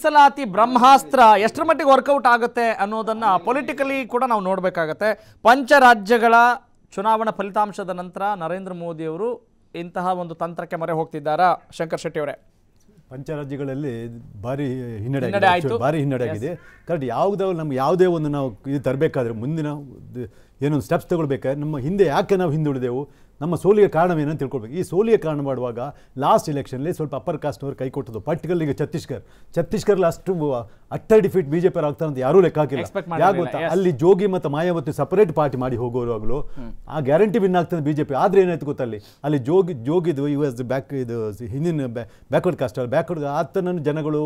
ಮೀಸಲಾತಿ ಬ್ರಹ್ಮಾಸ್ತ್ರ ಎಷ್ಟರ ಮಟ್ಟಿಗೆ ವರ್ಕೌಟ್ ಆಗುತ್ತೆ ಅನ್ನೋದನ್ನ ಪೊಲಿಟಿಕಲಿ ಕೂಡ ನಾವು ನೋಡಬೇಕಾಗತ್ತೆ. ಪಂಚರಾಜ್ಯಗಳ ಚುನಾವಣಾ ಫಲಿತಾಂಶದ ನಂತರ ನರೇಂದ್ರ ಮೋದಿಯವರು ಇಂತಹ ಒಂದು ತಂತ್ರಕ್ಕೆ ಮೊರೆ ಹೋಗ್ತಿದ್ದಾರಾ? ಶಂಕರ್ ಶೆಟ್ಟಿ ಅವರೇ. ಪಂಚರಾಜ್ಯಗಳಲ್ಲಿ ಭಾರಿ ಹಿನ್ನಡೆ ಆಯ್ತು. ಭಾರಿ ಹಿನ್ನಡೆ ಆಗಿದೆ. ಕರೆಕ್ಟ್ ಯಾವುದೋ ನಮ್ಗೆ ಯಾವುದೇ ಒಂದು ನಾವು ಇದು ತರಬೇಕಾದ್ರೆ ಮುಂದಿನ ಏನೊಂದು ಸ್ಟೆಪ್ಸ್ ತಗೊಳ್ಬೇಕಾದ್ರೆ ನಮ್ಮ ಹಿಂದೆ ಯಾಕೆ ನಾವು ಹಿಂದುಳಿದೆವು? ನಮ್ಮ ಸೋಲಿಗೆ ಕಾರಣವೇನಂತ ತಿಳ್ಕೊಳ್ಬೇಕು. ಈ ಸೋಲಿಗೆ ಕಾರಣ ಮಾಡುವಾಗ ಲಾಸ್ಟ್ ಎಲೆಕ್ಷನ್ಲಿ ಸ್ವಲ್ಪ ಅಪ್ಪರ್ ಕಾಸ್ಟ್ನವ್ರು ಕೈ ಕೊಟ್ಟದ್ದು. ಪರ್ಟಿಕಲ್ ಈಗ ಛತ್ತೀಸ್ಗರ್ ಛತ್ತೀಸ್ಗಢಲ್ಲಿ ಅಷ್ಟು utter defeat BJP J P ಆಗ್ತಾರೆ ಅಂತ ಯಾರೂ ಲೆಕ್ಕ ಹಾಕಿಲ್ಲ. ಯಾಕೆ ಗೊತ್ತಾ? ಅಲ್ಲಿ ಜೋಗಿ ಮತ್ತು ಮಾಯಾವತಿ ಸಪರೇಟ್ ಪಾರ್ಟಿ ಮಾಡಿ ಹೋಗೋವಾಗಲೂ ಆ ಗ್ಯಾರಂಟಿ ವಿನ್ ಆಗ್ತದೆ ಬಿಜೆಪಿ ಆದ್ರೆ ಏನಾಯ್ತು ಗೊತ್ತಾ ಅಲ್ಲಿ? ಅಲ್ಲಿ ಜೋಗಿ ಜೋಗಿದು ಯು ಎಸ್ ಬ್ಯಾಕ್ ಇದು ಹಿಂದಿನ ಬ್ಯಾಕ್ವರ್ಡ್ ಕಾಸ್ಟ್ ಅಲ್ಲಿ ಬ್ಯಾಕ್ವರ್ಡ್ ಆತನನ್ನು ಜನಗಳು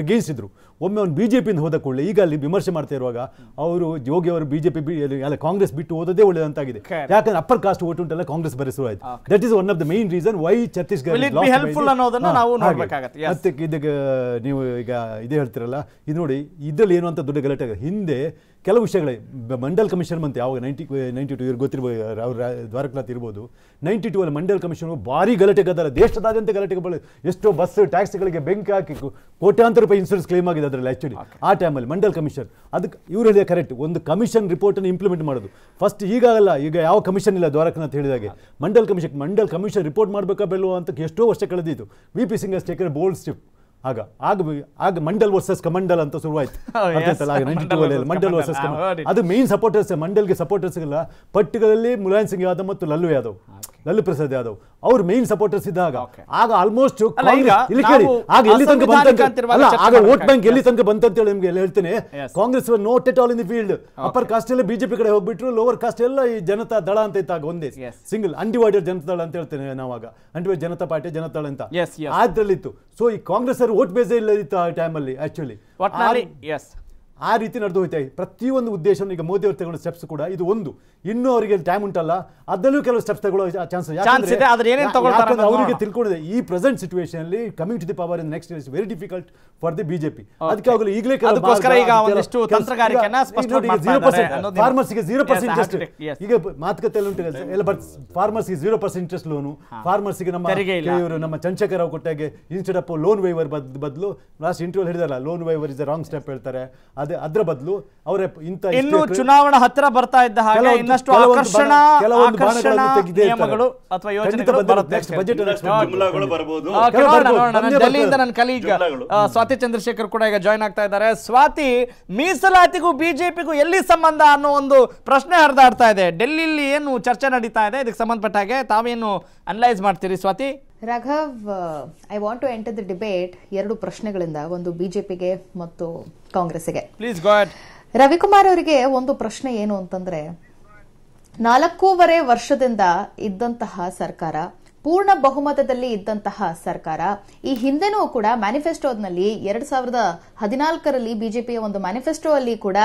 ಎಗೇಸಿದ್ರು ಒಮ್ಮೆ ಅವ್ನು ಬಿ ಜೆ ಪಿಯಿಂದ ಹೋದ ಕೂಡಲೇ ಈಗ ಅಲ್ಲಿ ವಿಮರ್ಶೆ ಮಾಡ್ತಾ ಇರುವಾಗ ಅವರು ಜೋಗಿ ಅವರು ಬಿಜೆಪಿ ಅಲ್ಲ ಕಾಂಗ್ರೆಸ್ ಬಿಟ್ಟು ಓದೋದೇ ಒಳ್ಳೆದಂತಾಗಿದೆ. Correct. ಯಾಕಂದ್ರೆ ಅಪ್ಪರ್ ಕಾಸ್ಟ್ ಓಟ್ ಉಂಟಲ್ಲ ಕಾಂಗ್ರೆಸ್ ಬರೆಸುವ ಆಯ್ತು. That is one of the main reason why Chhattisgarh ಇದಕ್ಕೆ ನೀವು ಈಗ ಇದೇ ಹೇಳ್ತಿರಲ್ಲ ಇದು ನೋಡಿ ಇದರಲ್ಲಿ ಏನು ಅಂತ ದೊಡ್ಡ ಗಲಾಟೆ. ಹಿಂದೆ ಕೆಲವು ವಿಷಯಗಳೇ ಮಂಡಲ್ ಕಮಿಷನ್ ಬಂತು ಯಾವಾಗ ನೈಂಟಿ ನೈಂಟಿ ಟು ಇವ್ರಿಗೆ ಗೊತ್ತಿರ್ಬೋದು ಅವ್ರ ದ್ವಾರಕನಾಥ್ ಇರ್ಬೋದು ನೈಂಟಿ ಟೂ ಅಲ್ಲಿ ಮಂಡಲ್ ಕಮಿಷನ್ ಭಾರಿ ಗಲಾಟೆ ಗದ್ದಲ ದೇಶದಾದ್ಯಂತ ಗಲಾಟೆಗೆ ಬಳ ಎಷ್ಟೋ ಬಸ್ ಟ್ಯಾಕ್ಸಿಗಳಿಗೆ ಬೆಂಕಿ ಹಾಕಿ ಕೋಟ್ಯಾಂತರ ರೂಪಾಯಿ ಇನ್ಸೂರೆನ್ಸ್ ಕ್ಲೇಮ್ ಆಗಿದೆ ಅದರಲ್ಲಿ ಆ್ಯಕ್ಚುಲಿ ಆ ಟೈಮಲ್ಲಿ ಮಂಡಲ್ ಕಮಿಷನ್ ಅದಕ್ಕೆ ಇವ್ರು ಹೇಳಿದೆ ಕರೆಕ್ಟ್ ಒಂದು ಕಮಿಷನ್ ರಿಪೋರ್ಟನ್ನು ಇಂಪ್ಲಿಮೆಂಟ್ ಮಾಡೋದು. ಫಸ್ಟ್ ಈಗ ಅಲ್ಲ ಈಗ ಯಾವ ಕಮಿಷನ್ ಇಲ್ಲ ದ್ವಾರಕನಾಥ್ ಹೇಳಿದಾಗೆ. Mandal commission Mandal commission report ಮಾಡಬೇಕಾ ಬೆಲ್ಲೋ ಅಂತ ಎಷ್ಟೋ ವರ್ಷ ಕಳೆದಿತ್ತು V P Singh take a bold step ಆಗ ಆಗ ಆಗ ಮಂಡಲ್ ವರ್ಸಸ್ ಕಮಂಡಲ್ ಅಂತ ಶುರುವಾಯ್ತು Oh, yes. ಅರ್ಥಾಯ್ತಲ್ಲ? ಆಗ 92 ಮಂಡಲ್ ವರ್ಸಸ್. ಅದು ಮೇನ್ ಸಪೋರ್ಟರ್ಸ್ ಮಂಡಲ್ಗೆ ಸಪೋರ್ಟರ್ಸ್ ಇಲ್ಲ ಪಟ್ಟಿಗಳಲ್ಲಿ ಮುಲಾಯಂ ಸಿಂಗ್ ಯಾದವ್ ಮತ್ತು ಲಲ್ಲು ಯಾದವ್ ಲಲ್ಲು ಪ್ರಸಾದ್ ಯಾದವ್ ಅವ್ರು ಮೇನ್ ಸಪೋರ್ಟರ್ಸ್ ಇದ್ದಾಗ. ಆಗ ಆಲ್ಮೋಸ್ಟ್ ಇಲ್ಲಿ ಕೇಳಿ ಆಗ ಎಲ್ಲಿ ತನಕ ಅಲ್ಲ ಆಗ ವೋಟ್ ಬ್ಯಾಂಕ್ ಎಲ್ಲಿ ತನಕ ಬಂತಂತ ಹೇಳಿ ನಿಮ್ಗೆ ಹೇಳ್ತೀನಿ. Congress not at all in the field upper caste ಎಲ್ಲ ಬಿಜೆಪಿ ಕಡೆ ಹೋಗ್ಬಿಟ್ರು ಲೋವರ್ ಕಾಸ್ಟ್ ಎಲ್ಲ ಈ ಜನತಾ ದಳ ಅಂತ ಇತ್ತಾಗ ಒಂದೇ. ಸಿಂಗಲ್ ಅನ್ಡಿವೈಡೆಡ್ ಜನತಾ ದಳ ಅಂತ ಹೇಳ್ತೇನೆ ನಾವಾಗ. ಅನ್ಡಿವೈಡ್ ಜನತಾ ಪಾರ್ಟಿ ಜನತಾ ದಳ ಅಂತ. ಅದ್ರಲ್ಲಿತ್ತು ಸೊ ಈ ಕಾಂಗ್ರೆಸ್ ಅವರು ವೋಟ್ ಬೇಸೇ ಇಲ್ಲ ಇತ್ತು ಆ ಟೈಮಲ್ಲಿ ಆಕ್ಚುಲಿ ಎಸ್ ಆ ರೀತಿ ನಡೆದು ಹೋಯ್ತಾ. ಇದೆ. ಪ್ರತಿಯೊಂದು ಉದ್ದೇಶವನ್ನು ಈಗ ಮೋದಿ ಅವರು ತಗೊಂಡ ಸ್ಟೆಪ್ಸ್ ಕೂಡ ಇದು ಒಂದು. ಇನ್ನೂ ಅವರಿಗೆ ಟೈಮ್ ಉಂಟಲ್ಲ ಅದರಲ್ಲೂ ಕೆಲವು ಸ್ಟೆಪ್ಸ್ ತಗೊಳ್ಳೋ ಚಾನ್ಸ್ ಇದೆ, ಅವರಿಗೆ. ತಿಳ್ಕೊಂಡಿದೆ ಈ ಪ್ರೆಸೆಂಟ್ ಸಿಚುವೇಶನ್ ಅಲ್ಲಿ coming to the power in next is very difficult for the BJP ಅದಕ್ಕೆ ಆಗಲು ಈಗಲೇ ಕೆಲವು ಅದಕ್ಕೋಸ್ಕರ ಈಗ ಕೆಲವು- ಒಂದಿಷ್ಟು ಕೆಲವು- ತಂತ್ರಗಾರಿಕೆಯನ್ನ ಈಗ ಸ್ಪಷ್ಟವಾಗಿ ನೋಡಿ, ಮಾಡ್ತಾ 0% ಇದ್ದಾರೆ ಅನ್ನೋದು ಫಾರ್ಮರ್ಸ್ಗೆ ಜೀರೋ ಪರ್ಸೆಂಟ್ ಇಂಟ್ರೆಸ್ಟ್ ಈಗ ಮಾತುಕತೆ ಉಂಟು ಎಲ್ಲ ಬಟ್ ಫಾರ್ಮರ್ಸ್ಗೆ ಜೀರೋ ಪರ್ಸೆಂಟ್ ಇಂಟ್ರೆಸ್ಟ್ ಲೋನು ಫಾರ್ಮರ್ಸ್ಗೆ ನಮ್ಮ. ಇವರು ನಮ್ಮ ಚಂಚಕರಾವ್ ರಾವ್ ಕೊಟ್ಟಾಗೆ ಇನ್ಸ್ಟೆಡ್ ಆಫ್ ಲೋನ್ ವೈವರ್ ಬದಲು last interview ಹೇಳಿದಾರಲ್ಲ loan waiver is wrong step ಹೇಳ್ತಾರೆ. ಅದೇ ಅದ್ರ ಬದಲು ಅವರೇ ಇಂತ ಇನ್ನು ಚುನಾವಣಾ ಹತ್ತಿರ ಬರ್ತಾ ಇದ್ದ ಹಾಗೆ ಇನ್ನಷ್ಟು ಆಕರ್ಷಣ ಆಕರ್ಷಣ. ನಿಯಮಗಳು ಅಥವಾ ಯೋಜನೆಗಳು. ಬರುತ್ತೆ. Next budget. ಬಂದೇ ಡೆಲ್ಲಿಯಿಂದ ನನ್ನ ಕಲೀಗ್ ಸ್ವಾತಿ ಚಂದ್ರಶೇಖರ್ ಕೂಡ ಈಗ ಜಾಯ್ನ್ ಆಗ್ತಾ ಇದ್ದಾರೆ. ಸ್ವಾತಿ ಮೀಸಲಾತಿಗೂ ಬಿಜೆಪಿಗೂ ಎಲ್ಲಿ ಸಂಬಂಧ ಅನ್ನೋ ಒಂದು ಪ್ರಶ್ನೆ ಹರಿದಾಡ್ತಾ ಇದೆ. ಡೆಲ್ಲಿಲಿ ಏನು ಚರ್ಚೆ ನಡೀತಾ ಇದೆ? ಇದಕ್ಕೆ ಸಂಬಂಧಪಟ್ಟ ಹಾಗೆ ತಾವೇನು ಅನಲೈಸ್ ಮಾಡ್ತೀರಿ Swathi? Raghav I want to enter the debate ಎರಡು ಪ್ರಶ್ನೆಗಳಿಂದ ಒಂದು ಬಿಜೆಪಿಗೆ ಮತ್ತು ಕಾಂಗ್ರೆಸ್ಗೆ ರವಿಕುಮಾರ್ ಅವರಿಗೆ ಒಂದು ಪ್ರಶ್ನೆ ಏನು ಅಂತಂದ್ರೆ ನಾಲ್ಕೂವರೆ ವರ್ಷದಿಂದ ಇದ್ದಂತಹ ಸರ್ಕಾರ ಪೂರ್ಣ ಬಹುಮತದಲ್ಲಿ ಇದ್ದಂತಹ ಸರ್ಕಾರ ಈ ಹಿಂದೆನೂ ಕೂಡ ಮ್ಯಾನಿಫೆಸ್ಟೋನಲ್ಲಿ ಎರಡ್ ಸಾವಿರದ ಹದಿನಾಲ್ಕರಲ್ಲಿ ಬಿಜೆಪಿಯ ಒಂದು ಮ್ಯಾನಿಫೆಸ್ಟೋ ಅಲ್ಲಿ ಕೂಡ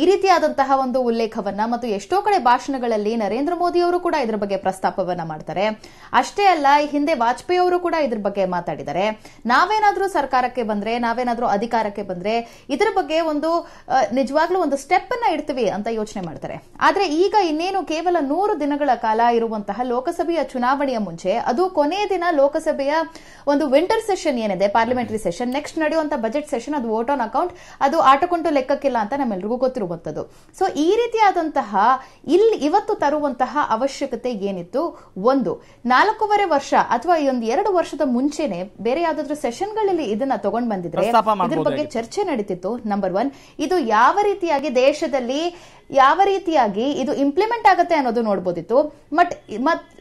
ಈ ರೀತಿಯಾದಂತಹ ಒಂದು ಉಲ್ಲೇಖವನ್ನ ಮತ್ತು ಎಷ್ಟೋ ಕಡೆ ಭಾಷಣಗಳಲ್ಲಿ ನರೇಂದ್ರ ಮೋದಿ ಅವರು ಕೂಡ ಇದರ ಬಗ್ಗೆ ಪ್ರಸ್ತಾಪವನ್ನ ಮಾಡ್ತಾರೆ. ಅಷ್ಟೇ ಅಲ್ಲ ಹಿಂದೆ ವಾಜಪೇಯಿ ಅವರು ಕೂಡ ಇದ್ರ ಬಗ್ಗೆ ಮಾತಾಡಿದ್ದಾರೆ. ನಾವೇನಾದ್ರೂ ಸರ್ಕಾರಕ್ಕೆ ಬಂದ್ರೆ, ನಾವೇನಾದ್ರೂ ಅಧಿಕಾರಕ್ಕೆ ಬಂದ್ರೆ ಇದರ ಬಗ್ಗೆ ಒಂದು ನಿಜವಾಗ್ಲೂ ಒಂದು ಸ್ಟೆಪ್ ಅನ್ನ ಇಡ್ತೀವಿ ಅಂತ ಯೋಚನೆ ಮಾಡ್ತಾರೆ. ಆದ್ರೆ ಈಗ ಇನ್ನೇನು ಕೇವಲ ನೂರು ದಿನಗಳ ಕಾಲ ಇರುವಂತಹ ಲೋಕಸಭೆಯ ಚುನಾವಣೆಯ ಮುಂಚೆ, ಅದು ಕೊನೆಯ ದಿನ ಲೋಕಸಭೆಯ ಒಂದು ವಿಂಟರ್ ಸೆಷನ್ ಏನಿದೆ ಪಾರ್ಲಿಮೆಂಟರಿ ಸೆಷನ್ ನೆಕ್ಸ್ಟ್ ನಡೆಯುವಂತಹ ಬಜೆಟ್ ಸೆಷನ್ ಅದು ವೋಟ್ ಆನ್ ಅಕೌಂಟ್ ಅದು ಆಟಕೊಂಡು ಲೆಕ್ಕಕ್ಕಿಲ್ಲ ಅಂತ ನಮ್ಮೆಲ್ರಿಗೂ ಗೊತ್ತಿರುವಂತದ್ದು ಸೊ ಈ ರೀತಿಯಾದಂತಹ ಇಲ್ಲಿ ಇವತ್ತು ತರುವಂತಹ ಅವಶ್ಯಕತೆ ಏನಿತ್ತು? ಒಂದು ನಾಲ್ಕೂವರೆ ವರ್ಷ ಅಥವಾ ಈ ಒಂದು ಎರಡು ವರ್ಷದ ಮುಂಚೆನೆ ಬೇರೆ ಯಾವ್ದಾದ್ರು ಸೆಷನ್ಗಳಲ್ಲಿ ಇದನ್ನ ತಗೊಂಡ್ ಬಂದಿದ್ರೆ ಇದ್ರ ಬಗ್ಗೆ ಚರ್ಚೆ ನಡೀತಿತ್ತು. ನಂಬರ್ ಒನ್ ಇದು ಯಾವ ರೀತಿಯಾಗಿ ದೇಶದಲ್ಲಿ ಯಾವ ರೀತಿಯಾಗಿ ಇದು ಇಂಪ್ಲಿಮೆಂಟ್ ಆಗುತ್ತೆ ಅನ್ನೋದು ನೋಡ್ಬೋದಿತ್ತು. ಬಟ್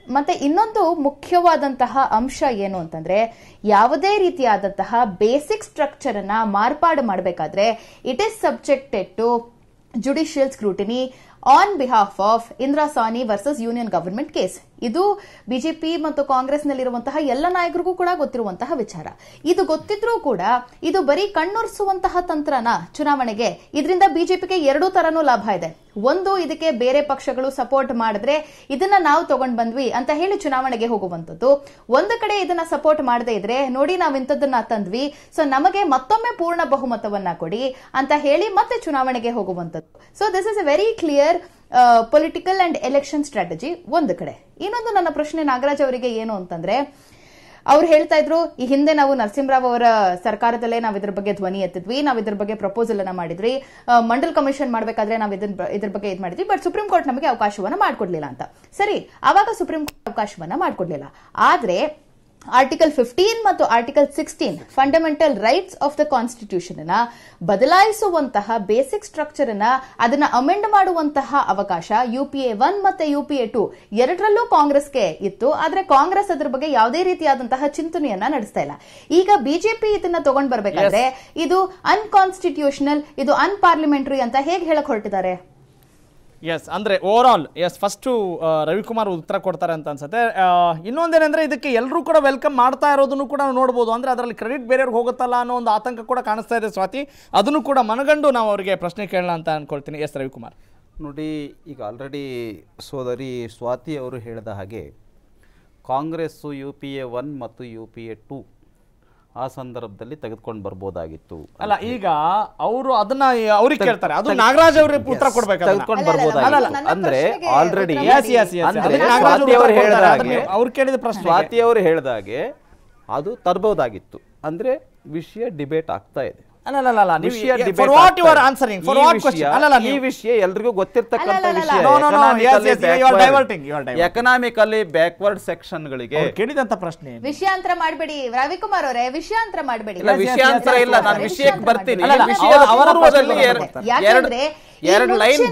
ಮತ್ತೆ ಇನ್ನೊಂದು ಮುಖ್ಯವಾದಂತಹ ಅಂಶ ಏನು ಅಂತಂದ್ರೆ, ಯಾವುದೇ ರೀತಿಯಾದಂತಹ ಬೇಸಿಕ್ ಸ್ಟ್ರಕ್ಚರ್ ಅನ್ನ ಮಾರ್ಪಾಡು ಮಾಡಬೇಕಾದ್ರೆ it is subjected to judicial scrutiny on behalf of Indra Sawhney versus union government case ಇದು ಬಿಜೆಪಿ ಮತ್ತು ಕಾಂಗ್ರೆಸ್ನಲ್ಲಿರುವಂತಹ ಎಲ್ಲ ನಾಯಕರಿಗೂ ಕೂಡ ಗೊತ್ತಿರುವಂತಹ ವಿಚಾರ. ಇದು ಗೊತ್ತಿದ್ರೂ ಕೂಡ ಇದು ಬರೀ ಕಣ್ಣೊರೆಸುವಂತಹ ತಂತ್ರನ ಚುನಾವಣೆಗೆ ಇದರಿಂದ ಬಿಜೆಪಿಗೆ ಎರಡೂ ತರನೂ ಲಾಭ ಇದೆ. ಒಂದು ಇದಕ್ಕೆ ಬೇರೆ ಪಕ್ಷಗಳು ಸಪೋರ್ಟ್ ಮಾಡಿದ್ರೆ ಇದನ್ನ ನಾವು ತಗೊಂಡ್ ಬಂದ್ವಿ ಅಂತ ಹೇಳಿ ಚುನಾವಣೆಗೆ ಹೋಗುವಂತದ್ದು ಒಂದು ಕಡೆ ಇದನ್ನ ಸಪೋರ್ಟ್ ಮಾಡದೇ ಇದ್ರೆ ನೋಡಿ ನಾವು ಇಂಥದ್ದನ್ನ ತಂದ್ವಿ ಸೊ ನಮಗೆ ಮತ್ತೊಮ್ಮೆ ಪೂರ್ಣ ಬಹುಮತವನ್ನ ಕೊಡಿ ಅಂತ ಹೇಳಿ ಮತ್ತೆ ಚುನಾವಣೆಗೆ ಹೋಗುವಂತದ್ದು so this is a very clear political and election strategy ಒಂದು ಕಡೆ. ಇನ್ನೊಂದು ನನ್ನ ಪ್ರಶ್ನೆ ನಾಗರಾಜ್ ಅವರಿಗೆ ಏನು ಅಂತಂದ್ರೆ ಅವ್ರು ಹೇಳ್ತಾ ಇದ್ರು, ಈ ಹಿಂದೆ ನಾವು ನರಸಿಂಹರಾವ್ ಅವರ ಸರ್ಕಾರದಲ್ಲೇ ನಾವು ಇದ್ರ ಬಗ್ಗೆ ಧ್ವನಿ ಎತ್ತಿದ್ವಿ, ನಾವು ಇದ್ರ ಬಗ್ಗೆ ಪ್ರಪೋಸಲ್ ಅನ್ನ ಮಾಡಿದ್ರಿ. ಮಂಡಲ್ ಕಮಿಷನ್ ಮಾಡ್ಬೇಕಾದ್ರೆ ನಾವು ಇದನ್ನ ಇದ್ರ ಬಗ್ಗೆ ಇದು ಮಾಡಿದ್ವಿ ಬಟ್ ಸುಪ್ರೀಂ ಕೋರ್ಟ್ ನಮಗೆ ಅವಕಾಶವನ್ನ ಮಾಡ್ಕೊಡ್ಲಿಲ್ಲ ಅಂತ. ಸರಿ ಅವಾಗ ಸುಪ್ರೀಂ ಕೋರ್ಟ್ ಅವಕಾಶವನ್ನ ಮಾಡ್ಕೊಡ್ಲಿಲ್ಲ. ಆದ್ರೆ ಆರ್ಟಿಕಲ್ ಫಿಫ್ಟೀನ್ ಮತ್ತು article sixteen fundamental rights of the constitution ಅನ್ನ ಬದಲಾಯಿಸುವಂತಹ ಬೇಸಿಕ್ ಸ್ಟ್ರಕ್ಚರ್ ಅನ್ನ ಅದನ್ನ ಅಮೆಂಡ್ ಮಾಡುವಂತಹ ಅವಕಾಶ ಯು ಪಿ ಎ ಒನ್ ಮತ್ತೆ ಯು ಪಿ ಎ ಟು ಎರಡರಲ್ಲೂ ಕಾಂಗ್ರೆಸ್ಗೆ ಇತ್ತು. ಆದ್ರೆ ಕಾಂಗ್ರೆಸ್ ಅದ್ರ ಬಗ್ಗೆ ಯಾವುದೇ ರೀತಿಯಾದಂತಹ ಚಿಂತನೆಯನ್ನ ನಡೆಸ್ತಾ ಇಲ್ಲ. ಈಗ ಬಿಜೆಪಿ ಇದನ್ನ ತಗೊಂಡ್ ಬರ್ಬೇಕಾದ್ರೆ ಇದು ಅನ್ಕಾನ್ಸ್ಟಿಟ್ಯೂಷನಲ್ ಇದು ಅನ್ಪಾರ್ಲಿಮೆಂಟರಿ ಅಂತ ಹೇಗೆ ಹೇಳಕ್ ಹೊರಟಿದ್ದಾರೆ? ಎಸ್ ಅಂದ್ರೆ over all yes first Ravikumar ಉತ್ತರ ಕೊಡ್ತಾರೆ ಅಂತ ಅನ್ಸುತ್ತೆ. ಇನ್ನೊಂದೇನೆಂದರೆ ಇನ್ನೊಂದೇನೆಂದ್ರೆ ಇದಕ್ಕೆ ಎಲ್ಲರೂ ಕೂಡ ವೆಲ್ಕಮ್ ಮಾಡ್ತಾ ಇರೋದನ್ನು ಕೂಡ ನೋಡ್ಬೋದು. ಅಂದ್ರೆ ಅದರಲ್ಲಿ ಕ್ರೆಡಿಟ್ ಬೇರೆಯವ್ರಿಗೆ ಹೋಗುತ್ತಲ್ಲ ಅನ್ನೋ ಒಂದು ಆತಂಕ ಕೂಡ ಕಾಣಿಸ್ತಾ ಇದೆ ಸ್ವಾತಿ. ಅದನ್ನು ಕೂಡ ಮನಗಂಡು ನಾವು ಅವರಿಗೆ ಪ್ರಶ್ನೆ ಕೇಳೋಣ ಅಂತ ಅನ್ಕೊಳ್ತೀನಿ. ಎಸ್ ರವಿಕುಮಾರ್. ನೋಡಿ, ಈಗ ಆಲ್ರೆಡಿ ಸೋದರಿ ಸ್ವಾತಿ ಅವರು ಹೇಳಿದ ಹಾಗೆ, Congress U P A one ಮತ್ತು ಯು ಪಿ ಎ ಟು ಆ ಸಂದರ್ಭದಲ್ಲಿ ತೆಗೆದುಕೊಂಡು ಬರ್ಬೋದಾಗಿತ್ತು ಅಲ್ಲ ಈಗ ಅವರು ಅದನ್ನ ಅವ್ರಿಗೆ ಕೇಳ್ತಾರೆ. ಅದು ನಾಗರಾಜ್ ಅವ್ರಿಗೆ ಉತ್ತರ ಕೊಡ್ಬೇಕು. ತೆಗೆದುಕೊಂಡು ಬರ್ಬೋದಾಗಿತ್ತು. ಅಂದ್ರೆ ಆಲ್ರೆಡಿ ಸ್ವಾತಿ ಅವರು ಹೇಳಿದ ಹಾಗೆ ಅವ್ರು ಕೇಳಿದ ಪ್ರಶ್ನೆ ಸ್ವಾತಿ ಅವರು ಹೇಳಿದ ಹಾಗೆ ಅದು ತರ್ಬೋದಾಗಿತ್ತು. ಅಂದ್ರೆ ವಿಷಯ ಡಿಬೇಟ್ ಆಗ್ತಾ ಇದೆ. ಅಲ್ಲ ಅಲ್ಲ ಬ್ಯಾಕ್ವರ್ಡ್ ಸೆಕ್ಷನ್ ಗಳಿಗೆ ಕೇಳಿದಂತ ಪ್ರಶ್ನೆ ವಿಷಯಾಂತರ ಮಾಡಬೇಡಿ ರವಿಕುಮಾರ್ ಅವರೇ ವಿಷಯಾಂತರ ಮಾಡಬೇಡಿ. ವಿಷಯಾಂತರ ಇಲ್ಲ ನಾನು ವಿಷಯಕ್ಕೆ ಬರ್ತೀನಿ. ಯಾಕಂದ್ರೆ ಎರಡು ಲೈನ್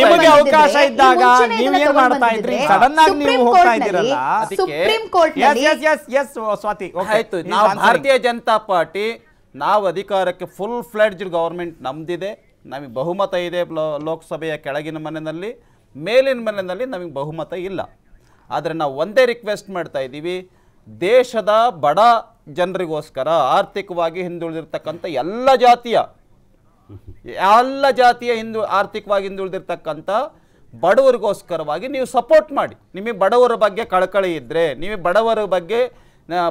ನಿಮಗೆ ಅವಕಾಶ ಇದ್ದಾಗ ನೀವು ಏನ್ ಮಾಡ್ತಾ ಇದ್ರಿ? ಸಡನ್ ಆಗಿ ನೀವು ಹೋಗ್ತಾ ಇದ್ದೀರಲ್ಲ, supreme court yes, yes, yes, Swathi ಆಯ್ತು ನಾವು ಭಾರತೀಯ ಜನತಾ ಪಾರ್ಟಿ ನಾವು ಅಧಿಕಾರಕ್ಕೆ ಫುಲ್ ಫ್ಲೆಡ್ಜ್ಡ್ ಗೌರ್ಮೆಂಟ್ ನಮ್ದಿದೆ, ನಮಗೆ ಬಹುಮತ ಇದೆ ಲೋಕಸಭೆಯ ಕೆಳಗಿನ ಮನೆಯಲ್ಲಿ, ಮೇಲಿನ ಮನೆಯಲ್ಲಿ ನಮಗೆ ಬಹುಮತ ಇಲ್ಲ. ಆದರೆ ನಾವು ಒಂದೇ ರಿಕ್ವೆಸ್ಟ್ ಮಾಡ್ತಾ ಇದ್ದೀವಿ, ದೇಶದ ಬಡ ಜನರಿಗೋಸ್ಕರ ಆರ್ಥಿಕವಾಗಿ ಹಿಂದುಳಿದಿರ್ತಕ್ಕಂಥ ಎಲ್ಲ ಜಾತಿಯ ಎಲ್ಲ ಜಾತಿಯ ಹಿಂದು, ಆರ್ಥಿಕವಾಗಿ ಹಿಂದುಳಿದಿರ್ತಕ್ಕಂಥ ಬಡವರಿಗೋಸ್ಕರವಾಗಿ ನೀವು ಸಪೋರ್ಟ್ ಮಾಡಿ. ನಿಮಗೆ ಬಡವರ ಬಗ್ಗೆ ಕಳಕಳಿ ಇದ್ದರೆ ನಿಮಗೆ ಬಡವರ ಬಗ್ಗೆ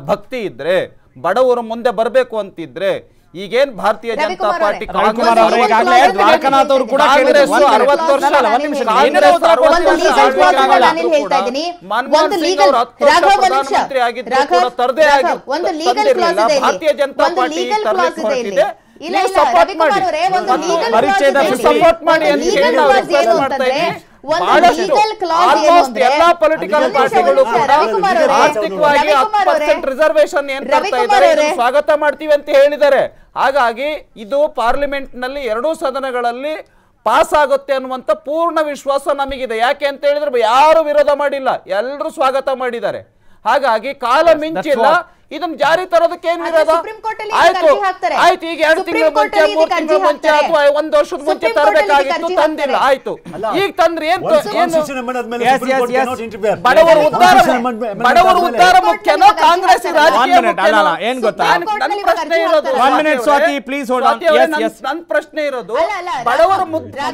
ಭಕ್ತಿ ಇದ್ದರೆ ಬಡವರು ಮುಂದೆ ಬರಬೇಕು ಅಂತಿದ್ರೆ ಈಗೇನ್ ಭಾರತೀಯ ಜನತಾ ಪಾರ್ಟಿ ಇದ್ದೀನಿ ಭಾರತೀಯ ಜನತಾ ಪಾರ್ಟಿ ಸಪೋರ್ಟ್ ತರಲಿಕ್ಕೆ. ಹೊರಟಿದೆ. ಮಾಡಿ. ಇಲ್ಲಿ. ಮಾಡಿ ಅಂತ ಹೇಳಿ ಮಾಡ್ತಾ ಅಂತಂದ್ರೆ ಅಂದ್ರೆ ಎಲ್ಲಾ ಪೊಲಿಟಿಕಲ್ ನಿಮಿಷ, ಕೂಡ ಆರ್ಥಿಕವಾಗಿ ಹತ್ತು ಪರ್ಸೆಂಟ್ ರಿಸರ್ವೇಶನ್ ಏನ್ ತರ್ತಾ ಇದ್ದಾರೆ ಇದನ್ನ ಸ್ವಾಗತ ಮಾಡ್ತೀವಿ ಅಂತ ಹೇಳಿದ್ದಾರೆ. ಹಾಗಾಗಿ ಇದು ಪಾರ್ಲಿಮೆಂಟ್ನಲ್ಲಿ ಎರಡೂ ಸದನಗಳಲ್ಲಿ ಪಾಸ್ ಆಗುತ್ತೆ ಅನ್ನುವಂತ ಪೂರ್ಣ ವಿಶ್ವಾಸ ನಮಗಿದೆ. ಯಾಕೆ ಅಂತ ಹೇಳಿದ್ರೆ ಯಾರು ವಿರೋಧ ಮಾಡಿಲ್ಲ ಎಲ್ಲರೂ ಸ್ವಾಗತ ಮಾಡಿದ್ದಾರೆ. ಹಾಗಾಗಿ ಕಾಲ ಮಿಂಚಿಲ್ಲ ಇದನ್ನ ಜಾರಿ ತರೋದಕ್ಕೆ ಏನ್ ವಿರೋಧ? ಸುಪ್ರೀಂ ಕೋರ್ಟ್ ಅಲ್ಲಿ ಆಯ್ತು. ಹಾಕ್ತಾರೆ. ಆಯ್ತು ಈಗ ಎರಡು ತಿಂಗಳ ಮುಂಚೆ ಮೂರು ತಿಂಗಳ ಮುಂಚೆ ಅಥವಾ ಒಂದ್ ವರ್ಷದ ಮುಂಚೆ ತರಬೇಕಾಗಿತ್ತು ತಂದಿಲ್ಲ. ಆಯ್ತು. ಈಗ ತಂದ್ರೆ ಏನ್ ಬಡವರು ಉದ್ದಾರ. ಬಡವರ ಆದ್ಮೇಲೆ- ಮುಖ್ಯನೋ ಕಾಂಗ್ರೆಸ್ ಏನ್ ಗೊತ್ತಾ? ನನ್ನ- ಪ್ರಶ್ನೆ ಇರೋದು ಸ್ವಾತಿ, yes. ನನ್ನ ಪ್ರಶ್ನೆ ಇರೋದು ಅಲ್ಲ, ಅಲ್ಲ, ಬಡವರ